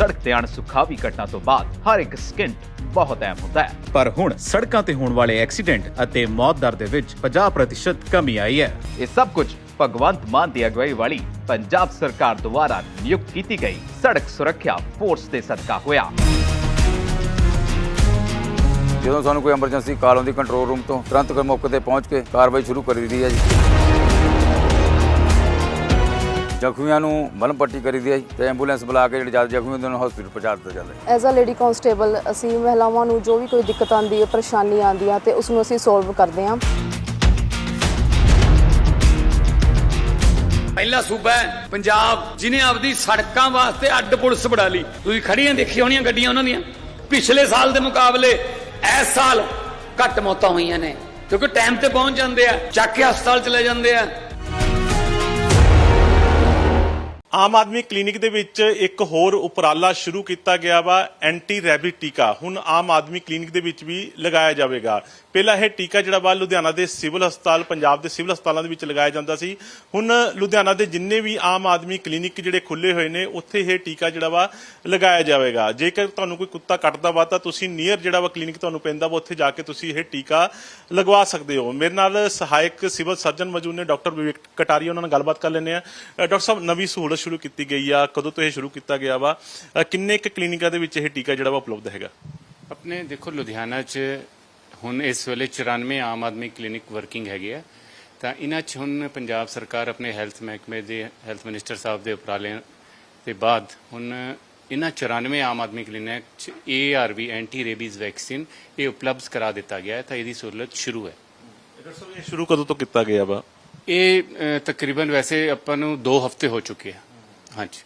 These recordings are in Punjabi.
ਸੜਕ ਤੇ ਅਣਸੁਖਾਵੀ ਘਟਨਾ ਤੋਂ ਬਾਅਦ ਹਰ ਇੱਕ ਸਕਿੰਟ ਬਹੁਤ ਅਹਿਮ ਹੁੰਦਾ ਹੈ। ਪਰ ਹੁਣ ਸੜਕਾਂ ਤੇ ਹੋਣ ਵਾਲੇ ਐਕਸੀਡੈਂਟ ਅਤੇ ਮੌਤ ਦਰ ਦੇ ਵਿੱਚ 50% ਕਮੀ ਆਈ ਹੈ। ਇਹ ਸਭ ਕੁਝ ਭਗਵੰਤ ਮਾਨ ਦੀ ਅਗਵਾਈ ਵਾਲੀ ਪੰਜਾਬ ਸਰਕਾਰ ਦੁਆਰਾ ਨਿਯੁਕਤ ਕੀਤੀ ਗਈ ਸੜਕ ਸੁਰੱਖਿਆ ਫੋਰਸ ਦੇ ਸਦਕਾ ਹੋਇਆ। ਜਦੋਂ ਸਾਨੂੰ ਕੋਈ ਐਮਰਜੈਂਸੀ ਕਾਲ ਆਉਂਦੀ ਕੰਟਰੋਲ ਰੂਮ ਤੋਂ ਤੁਰੰਤ ਕੋਈ ਮੌਕੇ ਤੇ ਪਹੁੰਚ ਕੇ ਕਾਰਵਾਈ ਸ਼ੁਰੂ ਕਰੀ ਦੀ ਹੈ ਜੀ। ਜ਼ਖਮੀਆਂ ਨੂੰ ਮਲਮ ਪੱਟੀ ਕਰੀਦੀ ਹੈ ਤੇ ਐਂਬੂਲੈਂਸ ਬੁਲਾ ਕੇ ਜਿਹੜੇ ਜ਼ਿਆਦਾ ਜ਼ਖਮੀ ਹੁੰਦੇ ਉਹਨਾਂ ਨੂੰ ਹਸਪੀਟਲ ਪਹੁੰਚਾ ਦਿੱਤਾ ਜਾਂਦਾ ਹੈ। ਐਜ਼ ਅ ਲੇਡੀ ਕਾਂਸਟੇਬਲ ਅਸੀਂ ਮਹਿਲਾਵਾਂ ਨੂੰ ਜੋ ਵੀ ਕੋਈ ਦਿੱਕਤ ਆਉਂਦੀ ਹੈ ਪਰੇਸ਼ਾਨੀ ਆਉਂਦੀ ਹੈ ਤੇ ਉਸ ਨੂੰ ਅਸੀਂ ਸੋਲਵ ਕਰਦੇ ਹਾਂ। ਪਹਿਲਾ ਸੂਬਾ ਹੈ ਪੰਜਾਬ ਜਿਨੇ ਆਪਦੀ ਸੜਕਾਂ ਵਾਸਤੇ ਅੱਡ ਪੁਲਿਸ ਬਣਾ ਲਈ। ਤੁਸੀਂ ਖੜੀਆਂ ਦੇਖੀ ਹੋਣੀਆਂ ਗੱਡੀਆਂ ਉਹਨਾਂ ਦੀਆਂ। ਪਿਛਲੇ ਸਾਲ ਦੇ ਮੁਕਾਬਲੇ ਇਸ ਸਾਲ ਘੱਟ ਮੌਤਾਂ ਹੋਈਆਂ ਨੇ ਕਿਉਂਕਿ ਟਾਈਮ ਤੇ ਪਹੁੰਚ ਜਾਂਦੇ ਆ ਚੱਕ ਕੇ ਹਸਪਤਾਲ ਚਲੇ ਜਾਂਦੇ ਆ। ਆਮ ਆਦਮੀ ਕਲੀਨਿਕ ਦੇ ਵਿੱਚ ਇੱਕ ਹੋਰ ਉਪਰਾਲਾ ਸ਼ੁਰੂ ਕੀਤਾ ਗਿਆ ਵਾ ਐਂਟੀ ਰੈਬਿਟ ਟੀਕਾ। ਹੁਣ ਆਮ ਆਦਮੀ ਕਲੀਨਿਕ ਦੇ ਵਿੱਚ ਵੀ ਲਗਾਇਆ ਜਾਵੇਗਾ। ਪਹਿਲਾਂ ਇਹ ਟੀਕਾ ਜਿਹੜਾ ਵਾ, ਲੁਧਿਆਣਾ ਦੇ ਸਿਵਲ ਹਸਪਤਾਲ, ਪੰਜਾਬ ਦੇ ਸਿਵਲ ਹਸਪਤਾਲਾਂ ਦੇ ਵਿੱਚ ਲਗਾਇਆ ਜਾਂਦਾ ਸੀ। ਹੁਣ ਲੁਧਿਆਣਾ ਦੇ ਜਿੰਨੇ ਵੀ ਆਮ ਆਦਮੀ ਕਲੀਨਿਕ ਜਿਹੜੇ ਖੁੱਲੇ ਹੋਏ ਨੇ, ਉੱਥੇ ਇਹ ਟੀਕਾ ਜਿਹੜਾ ਵਾ, ਲਗਾਇਆ ਜਾਵੇਗਾ। ਜੇਕਰ ਤੁਹਾਨੂੰ ਕੋਈ ਕੁੱਤਾ ਕੱਟਦਾ ਵਾ, ਤਾਂ ਤੁਸੀਂ ਨੀਅਰ ਜਿਹੜਾ ਵਾ ਕਲੀਨਿਕ ਤੁਹਾਨੂੰ ਪੈਂਦਾ ਵਾ, ਉੱਥੇ ਜਾ ਕੇ ਤੁਸੀਂ ਇਹ ਟੀਕਾ ਲਗਵਾ ਸਕਦੇ ਹੋ। ਮੇਰੇ ਨਾਲ ਸਹਾਇਕ ਸਿਵਲ ਸਰਜਨ ਮੌਜੂਦ ਨੇ, ਡਾਕਟਰ ਵਿਵੇਕ ਕਟਾਰੀ, ਉਹਨਾਂ ਨਾਲ ਗੱਲਬਾਤ ਕਰ ਲੈਂਦੇ ਆ ਡਾਕਟਰ ਸਾਹਿਬ, ਨਵੀਂ ਸਹੂਲਤ ਸ਼ੁਰੂ ਕੀਤੀ ਗਈ ਆ? ਕਦੋਂ ਤੋਂ ਇਹ ਸ਼ੁਰੂ ਕੀਤਾ ਗਿਆ ਵਾ? ਅ, ਕਿੰਨੇ ਕੁ ਕਲੀਨਿਕਾਂ ਦੇ ਵਿੱਚ ਇਹ ਟੀਕਾ ਜਿਹੜਾ ਵਾ ਉਪਲਬਧ ਹੈਗਾ? ਆਪਣੇ ਦੇਖੋ ਲੁਧਿਆਣਾ 'ਚ ਹੁਣ ਇਸ ਵੇਲੇ 94 ਆਮ ਆਦਮੀ ਕਲੀਨਿਕ ਵਰਕਿੰਗ ਹੈਗੇ ਆ। ਤਾਂ ਇਹਨਾਂ 'ਚ ਹੁਣ ਪੰਜਾਬ ਸਰਕਾਰ ਆਪਣੇ ਹੈਲਥ ਮਹਿਕਮੇ ਦੇ ਹੈਲਥ ਮਿਨਿਸਟਰ ਸਾਹਿਬ ਦੇ ਉਪਰਾਲਿਆਂ ਦੇ ਬਾਅਦ ਹੁਣ ਇਹਨਾਂ 94 ਆਮ ਆਦਮੀ ਕਲੀਨਿਕ 'ਚ ਏਆਰਵੀ ਐਂਟੀ ਰੇਬੀਜ਼ ਵੈਕਸੀਨ ਇਹ ਉਪਲਬਧ ਕਰਾ ਦਿੱਤਾ ਗਿਆ ਹੈ ਤਾਂ ਇਹਦੀ ਸਹੂਲਤ ਸ਼ੁਰੂ ਹੈ। ਡਾਕਟਰ ਸਾਹਿਬ ਇਹ ਸ਼ੁਰੂ ਕਦੋਂ ਤੋਂ ਕੀਤਾ ਗਿਆ ਵਾ? ਇਹ ਅ, ਤਕਰੀਬਨ ਵੈਸੇ ਆਪਾਂ ਨੂੰ 2 ਹਫ਼ਤੇ ਹੋ ਚੁੱਕੇ ਆ। ਹਾਂਜੀ।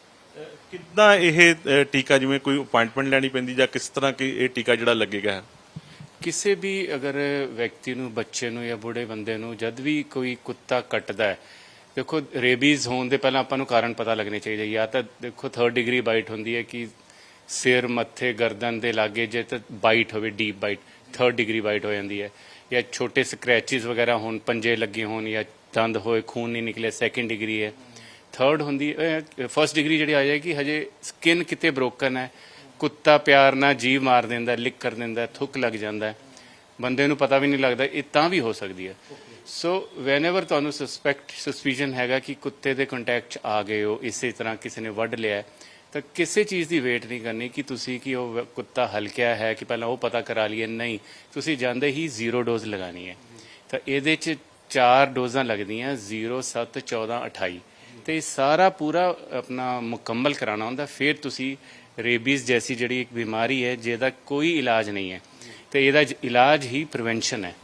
ਕਿੱਦਾਂ ਇਹ ਅ, ਟੀਕਾ ਜਿਵੇਂ ਕੋਈ ਅਪਾਇੰਟਮੈਂਟ ਲੈਣੀ ਪੈਂਦੀ ਜਾਂ ਕਿਸ ਤਰ੍ਹਾਂ ਕਿ ਇਹ ਟੀਕਾ ਜਿਹੜਾ ਲੱਗੇਗਾ? ਕਿਸੇ ਵੀ ਅਗਰ ਵਿਅਕਤੀ ਨੂੰ ਬੱਚੇ ਨੂੰ ਜਾਂ ਬੁੱਢੇ ਬੰਦੇ ਨੂੰ ਜਦ ਵੀ ਕੋਈ ਕੁੱਤਾ ਕੱਟਦਾ ਹੈ ਦੇਖੋ ਰੇਬੀਜ਼ ਹੋਣ ਦੇ ਪਹਿਲਾਂ ਆਪਾਂ ਨੂੰ ਕਾਰਨ ਪਤਾ ਲੱਗਣੇ ਚਾਹੀਦੇ ਜਾਂ ਤਾਂ ਦੇਖੋ 3rd ਡਿਗਰੀ ਬਾਈਟ ਹੁੰਦੀ ਹੈ ਕਿ ਸਿਰ ਮੱਥੇ ਗਰਦਨ ਦੇ ਲਾਗੇ ਜੇ ਤਾਂ ਬਾਈਟ ਹੋਵੇ deep bite 3rd degree bite ਹੋ ਜਾਂਦੀ ਹੈ। ਜਾਂ ਛੋਟੇ ਸਕ੍ਰੈਚਸ ਵਗੈਰਾ ਹੋਣ ਪੰਜੇ ਲੱਗੇ ਹੋਣ ਜਾਂ ਦੰਦ ਹੋਏ ਖੂਨ ਨਹੀਂ ਨਿਕਲੇ ਸੈਕੰਡ ਡਿਗਰੀ ਹੈ। ਥਰਡ ਹੁੰਦੀ ਫਰਸਟ ਡਿਗਰੀ ਜਿਹੜੀ ਆ ਜਾਏਗੀ ਹਜੇ ਸਕਿਨ ਕਿਤੇ ਬ੍ਰੋਕਨ ਹੈ, ਕੁੱਤਾ ਪਿਆਰ ਨਾਲ ਜੀਵ ਮਾਰ ਦਿੰਦਾ, ਲਿਕ ਕਰ ਦਿੰਦਾ, ਥੁੱਕ ਲੱਗ ਜਾਂਦਾ ਬੰਦੇ ਨੂੰ ਪਤਾ ਵੀ ਨਹੀਂ ਲੱਗਦਾ, ਇਹ ਤਾਂ ਵੀ ਹੋ ਸਕਦੀ ਹੈ। ਸੋ ਵੈਨੇਵਰ ਤੁਹਾਨੂੰ ਸਸਪੈਕਟ ਸਸਪੀਸ਼ਨ ਹੈਗਾ ਕਿ ਕੁੱਤੇ ਦੇ ਕੰਟੈਕਟ 'ਚ ਆ ਗਏ ਹੋ, ਇਸੇ ਤਰ੍ਹਾਂ ਕਿਸੇ ਨੇ ਵੱਢ ਲਿਆ ਤਾਂ ਕਿਸੇ ਚੀਜ਼ ਦੀ ਵੇਟ ਨਹੀਂ ਕਰਨੀ ਕਿ ਤੁਸੀਂ ਕਿ ਉਹ ਕੁੱਤਾ ਹਲਕਿਆ ਹੈ ਕਿ ਪਹਿਲਾਂ ਉਹ ਪਤਾ ਕਰਾ ਲਈਏ, ਨਹੀਂ। ਤੁਸੀਂ ਜਾਂਦੇ ਹੀ ਜ਼ੀਰੋ ਡੋਜ਼ ਲਗਾਣੀ ਹੈ। ਤਾਂ ਇਹਦੇ 'ਚ ਚਾਰ ਡੋਜ਼ਾਂ ਲੱਗਦੀਆਂ 0 7 14 28 ਤੇ ਸਾਰਾ ਪੂਰਾ ਆਪਣਾ ਮੁਕੰਮਲ ਕਰਾਉਣਾ ਹੁੰਦਾ, ਫਿਰ ਤੁਸੀਂ ਰੇਬੀਜ਼ ਜੈਸੀ ਜਿਹੜੀ ਇੱਕ ਬਿਮਾਰੀ ਹੈ, ਜਿਹਦਾ ਕੋਈ ਇਲਾਜ ਨਹੀਂ ਹੈ। ਤੇ ਇਹਦਾ ਇਲਾਜ ਹੀ ਪ੍ਰੀਵੈਂਸ਼ਨ ਹੈ।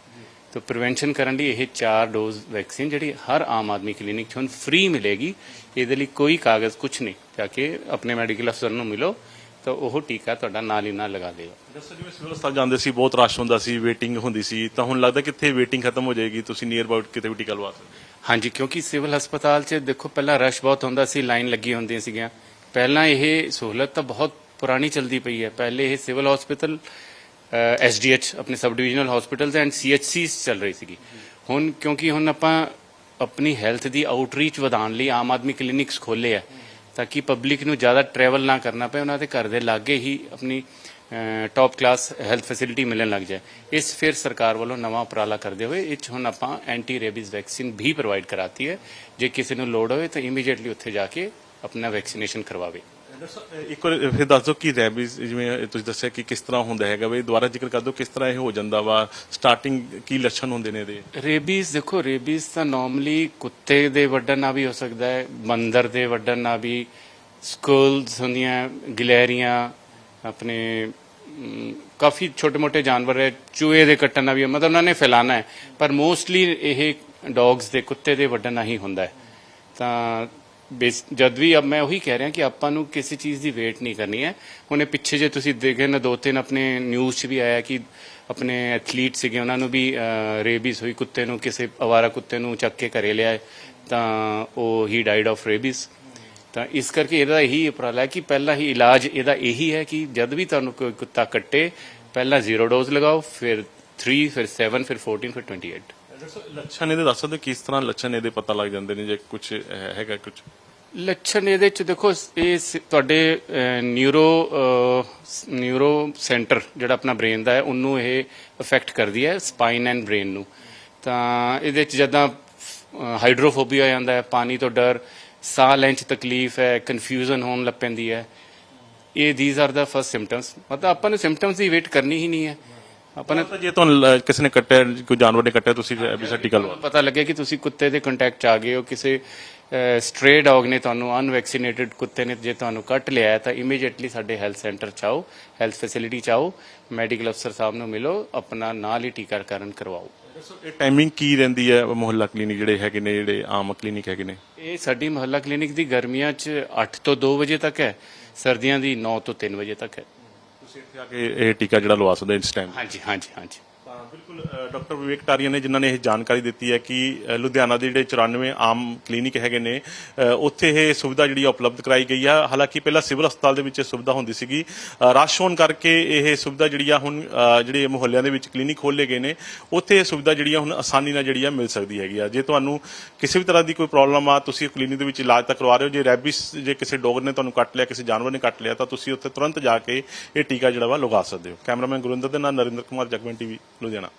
ਤਾਂ ਪ੍ਰੀਵੈਂਸ਼ਨ ਕਰਨ ਲਈ ਇਹ ਚਾਰ ਡੋਜ਼ ਵੈਕਸੀਨ ਜਿਹੜੀ ਹਰ ਆਮ ਆਦਮੀ ਕਲੀਨਿਕ 'ਚ ਹੁਣ ਫ੍ਰੀ ਮਿਲੇਗੀ। ਇਹਦੇ ਲਈ ਕੋਈ ਕਾਗਜ਼ ਕੁਝ ਨਹੀਂ। ਜਾ ਕੇ ਆਪਣੇ ਮੈਡੀਕਲ ਅਫਸਰ ਨੂੰ ਮਿਲੋ, ਤਾਂ ਉਹ ਟੀਕਾ ਤੁਹਾਡਾ ਨਾਲ ਹੀ ਨਾਲ ਲਗਾ ਦੇਗਾ। ਦੱਸੋ ਜਿਵੇਂ ਸਿਵਲ ਹਸਪਤਾਲ ਜਾਂਦੇ ਸੀ, ਬਹੁਤ ਰਸ਼ ਹੁੰਦਾ ਸੀ ਵੇਟਿੰਗ ਹੁੰਦੀ ਸੀ। ਤਾਂ ਹੁਣ ਲੱਗਦਾ ਕਿੱਥੇ ਵੇਟਿੰਗ ਖਤਮ ਹੋ ਜਾਏਗੀ, ਤੁਸੀਂ ਨੀਅਰ ਅਬਾਊਟ ਕਿਤੇ ਵੀ ਟੀਕਾ ਲਵਾ ਸਕਦੇ ਹਾਂਜੀ, ਕਿਉਂਕਿ ਸਿਵਲ ਹਸਪਤਾਲ 'ਚ ਦੇਖੋ, ਪਹਿਲਾਂ ਰਸ਼ ਬਹੁਤ ਹੁੰਦਾ ਸੀ, ਲਾਈਨ ਲੱਗੀ ਹੁੰਦੀਆਂ ਸੀਗੀਆਂ। ਪਹਿਲਾਂ ਇਹ ਸਹੂਲਤ ਤਾਂ ਬਹੁਤ ਪੁਰਾਣੀ ਚਲਦੀ ਪਈ ਹੈ। ਪਹਿਲੇ ਇਹ ਸਿਵਲ ਹਸਪੀਟਲ ਐਸਡੀਐਚ ਆਪਣੇ ਸਬ ਡਿਵੀਜ਼ਨਲ ਹਸਪੀਟਲਸ ਐਂਡ ਸੀਐਚਸੀਸ ਚੱਲ ਰਹੀ ਸੀਗੀ। ਹੁਣ, ਕਿਉਂਕਿ ਹੁਣ ਆਪਾਂ ਆਪਣੀ ਹੈਲਥ ਦੀ ਆਊਟਰੀਚ ਵਧਾਉਣ ਲਈ ਆਮ ਆਦਮੀ ਕਲੀਨਿਕਸ ਖੋਲੇ ਆ, ਤਾਂ ਕਿ ਪਬਲਿਕ ਨੂੰ ਜ਼ਿਆਦਾ ਟਰੈਵਲ ਨਾ ਕਰਨਾ ਪਏ, ਉਹਨਾਂ ਦੇ ਘਰ ਦੇ ਲਾਗੇ ਹੀ ਆਪਣੀ ਟੌਪ ਕਲਾਸ ਹੈਲਥ ਫੈਸਿਲਿਟੀ ਮਿਲਣ ਲੱਗ ਜਾਏ। ਇਸ ਫਿਰ ਸਰਕਾਰ ਵੱਲੋਂ ਨਵਾਂ ਉਪਰਾਲਾ ਕਰਦੇ ਹੋਏ ਇਹ 'ਚ ਹੁਣ ਆਪਾਂ ਐਂਟੀ ਰੇਬੀਜ਼ ਵੈਕਸੀਨ ਵੀ ਪ੍ਰੋਵਾਈਡ ਕਰਾਤੀ ਹੈ। ਜੇ ਕਿਸੇ ਨੂੰ ਲੋੜ ਹੋਵੇ ਤਾਂ ਇਮੀਡੀਏਟਲੀ ਉੱਥੇ ਜਾ ਕੇ ਆਪਣਾ ਵੈਕਸੀਨੇਸ਼ਨ ਕਰਵਾਵੇ। ਇੱਕ ਵਾਰ ਫਿਰ ਦੱਸ ਦਿਓ ਕਿ ਰੈਬੀਜ਼ ਜਿਵੇਂ ਤੁਸੀਂ ਦੱਸਿਆ ਕਿ ਕਿਸ ਤਰ੍ਹਾਂ ਹੁੰਦਾ ਹੈਗਾ ਵੀ ਦੁਬਾਰਾ ਜ਼ਿਕਰ ਕਰ ਦਿਓ ਕਿਸ ਤਰ੍ਹਾਂ ਇਹ ਹੋ ਜਾਂਦਾ ਵਾ ਸਟਾਰਟਿੰਗ ਕੀ ਲੱਛਣ ਹੁੰਦੇ ਨੇ ਇਹਦੇ? ਰੇਬੀਜ਼ ਦੇਖੋ ਰੇਬੀਜ਼ ਤਾਂ ਨਾਰਮਲੀ ਕੁੱਤੇ ਦੇ ਵੱਢਣ ਨਾਲ ਵੀ ਹੋ ਸਕਦਾ ਹੈ ਬੰਦਰ ਦੇ ਵੱਢਣ ਨਾਲ ਵੀ ਸਕੂਲਸ ਹੁੰਦੀਆਂ ਗਿਲੈਰੀਆਂ ਆਪਣੇ ਕਾਫੀ ਛੋਟੇ-ਮੋਟੇ ਜਾਨਵਰ ਹੈ, ਚੂਹੇ ਦੇ ਕੱਟਣ ਨਾਲ ਵੀ, ਮਤਲਬ ਉਹਨਾਂ ਨੇ ਫੈਲਾਣਾ ਹੈ। ਪਰ ਮੋਸਟਲੀ ਇਹ ਡੌਗਸ ਦੇ, ਕੁੱਤੇ ਦੇ ਵੱਢਣ ਨਾਲ ਹੀ ਹੁੰਦਾ ਹੈ। ਤਾਂ ਬੇਸ- ਜਦ ਵੀ ਅਬ ਮੈਂ ਉਹੀ ਕਹਿ ਰਿਹਾ ਕਿ ਆਪਾਂ ਨੂੰ ਕਿਸੇ ਚੀਜ਼ ਦੀ ਵੇਟ ਨਹੀਂ ਕਰਨੀ ਹੈ। ਹੁਣੇ ਪਿੱਛੇ ਜੇ ਤੁਸੀਂ ਦੇਖੇ ਨਾ ਦੋ ਤਿੰਨ ਆਪਣੇ ਨਿਊਜ਼ 'ਚ ਵੀ ਆਇਆ ਕਿ ਆਪਣੇ ਐਥਲੀਟ ਸੀਗੇ, ਉਹਨਾਂ ਨੂੰ ਵੀ ਰੇਬੀਜ਼ ਹੋਈ, ਕੁੱਤੇ ਨੂੰ ਕਿਸੇ, ਅਵਾਰਾ ਕੁੱਤੇ ਨੂੰ ਚੱਕ ਕੇ ਘਰੇ ਲਿਆਏ। ਤਾਂ ਉਹ ਹੀ ਡਾਈਡ ਆਫ ਰੇਬੀਜ਼ ਤਾਂ ਇਸ ਕਰਕੇ ਇਹਦਾ ਇਹੀ ਉਪਰਾਲਾ ਹੈ ਕਿ ਪਹਿਲਾ ਹੀ ਇਲਾਜ ਇਹਦਾ ਇਹੀ ਹੈ ਕਿ ਜਦ ਵੀ ਤੁਹਾਨੂੰ ਕੋਈ ਕੁੱਤਾ ਕੱਟੇ ਪਹਿਲਾਂ ਜ਼ੀਰੋ ਡੋਜ਼ ਲਗਾਓ ਫਿਰ 3 ਫਿਰ 7 ਫਿਰ 14 ਫਿਰ 28 ਲੱਛਣ ਇਹਦੇ ਦੱਸ ਸਕਦੇ? ਕਿਸ ਤਰ੍ਹਾਂ ਲੱਛਣ ਇਹਦੇ ਪਤਾ ਲੱਗ ਜਾਂਦੇ ਨੇ? ਜੇ ਕੁਝ ਹੈਗਾ ਕੁਝ ਲੱਛਣ ਇਹਦੇ ਚ ਦੇਖੋ ਇਹ ਤੁਹਾਡੇ ਨਿਊਰੋ ਨਿਊਰੋ ਸੈਂਟਰ ਜਿਹੜਾ ਆਪਣਾ ਬ੍ਰੇਨ ਦਾ ਹੈ ਉਹਨੂੰ ਇਹ ਅਫੈਕਟ ਕਰਦੀ ਹੈ ਸਪਾਈਨ ਐਂਡ ਬ੍ਰੇਨ ਨੂੰ। ਤਾਂ ਇਹਦੇ ਚ ਜਦਾਂ ਹਾਈਡਰੋਫੋਬੀਆ ਆ ਜਾਂਦਾ ਹੈ ਪਾਣੀ ਤੋਂ ਡਰ ਸਾਹ ਲੈਣ ਚ ਤਕਲੀਫ ਹੈ ਕਨਫਿਊਜ਼ਨ ਹੋਣ ਲੱਗ ਪੈਂਦੀ ਹੈ। ਇਹ ਥੀਸ ਆਰ ਦਾ ਫਰਸਟ ਸਿੰਪਟਮਸ ਮਤਲਬ ਆਪਾਂ ਨੂੰ ਸਿੰਪਟਮਸ ਦੀ ਵੇਟ ਕਰਨੀ ਹੀ ਨਹੀਂ ਹੈ। ਆਪਾਂ ਨੇ ਜੇ ਤੁਹਾਨੂੰ ਲ- ਕਿਸੇ ਨੇ ਕੱਟਿਆ ਕੋਈ ਜਾਨਵਰ ਨੇ ਕੱਟਿਆ ਤੁਸੀਂ ਐਬੀਸਾ ਟੀਕਾ ਲਵਾ ਪਤਾ ਲੱਗੇ ਕਿ ਤੁਸੀਂ ਕੁੱਤੇ ਦੇ ਕੰਟੈਕਟ ਚ ਆ ਗਏ ਹੋ ਕਿਸੇ ਸਟ੍ਰੇ ਡੌਗ ਨੇ ਤੁਹਾਨੂੰ ਅਨਵੈਕਸੀਨੇਟਡ ਕੁੱਤੇ ਨੇ ਜੇ ਤੁਹਾਨੂੰ ਕੱਟ ਲਿਆ ਹੈ ਤਾਂ ਇਮੀਡੀਏਟਲੀ ਸਾਡੇ ਹੈਲਥ ਸੈਂਟਰ ਚ ਆਓ ਹੈਲਥ ਫੈਸਿਲਿਟੀ ਚ ਆਓ ਮੈਡੀਕਲ ਅਫਸਰ ਸਾਹਿਬ ਨੂੰ ਮਿਲੋ ਆਪਣਾ ਨਾਲ ਹੀ ਟੀਕਾਕਰਨ ਕਰਵਾਓ। ਇਹ ਟਾਈਮਿੰਗ ਕੀ ਰਹਿੰਦੀ ਹੈ? ਮੁਹੱਲਾ ਕਲੀਨਿਕ ਜਿਹੜੇ ਹੈਗੇ ਨੇ ਜਿਹੜੇ ਆਮ ਕਲੀਨਿਕ ਹੈਗੇ ਨੇ। ਇਹ ਸਾਡੀ ਮੁਹੱਲਾ ਕਲੀਨਿਕ ਦੀ ਗਰਮੀਆਂ ਚ 8 ਤੋਂ 2 ਵਜੇ ਤੱਕ ਹੈ ਸਰਦੀਆਂ ਦੀ 9 ਤੋਂ 3 ਵਜੇ ਤੱਕ ਹੈ। ਤੁਸੀਂ ਇੱਥੇ ਆ ਕੇ ਇਹ ਟੀਕਾ ਜਿਹੜਾ ਲਵਾ ਸਕਦੇ ਇਸ ਟਾਈਮ ਹਾਂਜੀ ਹਾਂਜੀ ਹਾਂਜੀ। ਤਾਂ ਬਿਲਕੁਲ ਡਾਕਟਰ ਵਿਵੇਕ ਟਾਰੀਆ ਨੇ ਜਿਨ੍ਹਾਂ ਨੇ ਇਹ ਜਾਣਕਾਰੀ ਦਿੱਤੀ ਹੈ ਕਿ ਲੁਧਿਆਣਾ ਦੇ ਜਿਹੜੇ 94 ਆਮ ਕਲੀਨਿਕ ਹੈਗੇ ਨੇ ਉੱਥੇ ਇਹ ਸੁਵਿਧਾ ਜਿਹੜੀ ਆ ਉਪਲਬਧ ਕਰਾਈ ਗਈ ਆ। ਹਾਲਾਂਕਿ ਪਹਿਲਾਂ ਸਿਵਲ ਹਸਪਤਾਲ ਦੇ ਵਿੱਚ ਇਹ ਸੁਵਿਧਾ ਹੁੰਦੀ ਸੀਗੀ। ਰਸ਼ ਹੋਣ ਕਰਕੇ ਇਹ ਸੁਵਿਧਾ ਜਿਹੜੀ ਆ ਹੁਣ ਜਿਹੜੇ ਮੁਹੱਲਿਆਂ ਦੇ ਵਿੱਚ ਕਲੀਨਿਕ ਖੋਲ੍ਹੇ ਗਏ ਨੇ, ਉੱਥੇ ਇਹ ਸੁਵਿਧਾ ਜਿਹੜੀ ਆ ਹੁਣ ਆਸਾਨੀ ਨਾਲ ਜਿਹੜੀ ਆ ਮਿਲ ਸਕਦੀ ਹੈਗੀ ਆ। ਜੇ ਤੁਹਾਨੂੰ ਕਿਸੇ ਵੀ ਤਰ੍ਹਾਂ ਦੀ ਕੋਈ ਪ੍ਰੋਬਲਮ ਆ, ਤੁਸੀਂ ਕਲੀਨਿਕ ਦੇ ਵਿੱਚ ਇਲਾਜ ਤਾਂ ਕਰਵਾ ਰਹੇ ਹੋ। ਜੇ ਰੈਬਿਸ, ਜੇ ਕਿਸੇ ਡੋਗ ਨੇ ਤੁਹਾਨੂੰ ਕੱਟ ਲਿਆ, ਕਿਸੇ ਜਾਨਵਰ ਨੇ ਕੱਟ ਲਿਆ, ਤਾਂ ਤੁਸੀਂ ਉੱਥੇ ਤੁਰੰਤ ਜਾ ਕੇ ਇਹ ਟੀਕਾ ਜਿਹੜਾ ਵਾ ਲਗਾ ਸਕਦੇ ਹੋ। ਕੈਮਰਾਮੈਨ ਗੁਰਿੰਦਰ ਦੇ ਨਾਲ ਨਰਿੰਦਰ ਕੁਮਾਰ, ਜਗਮਨ ਟੀਵੀ। ਲੁਧਿਆਣਾ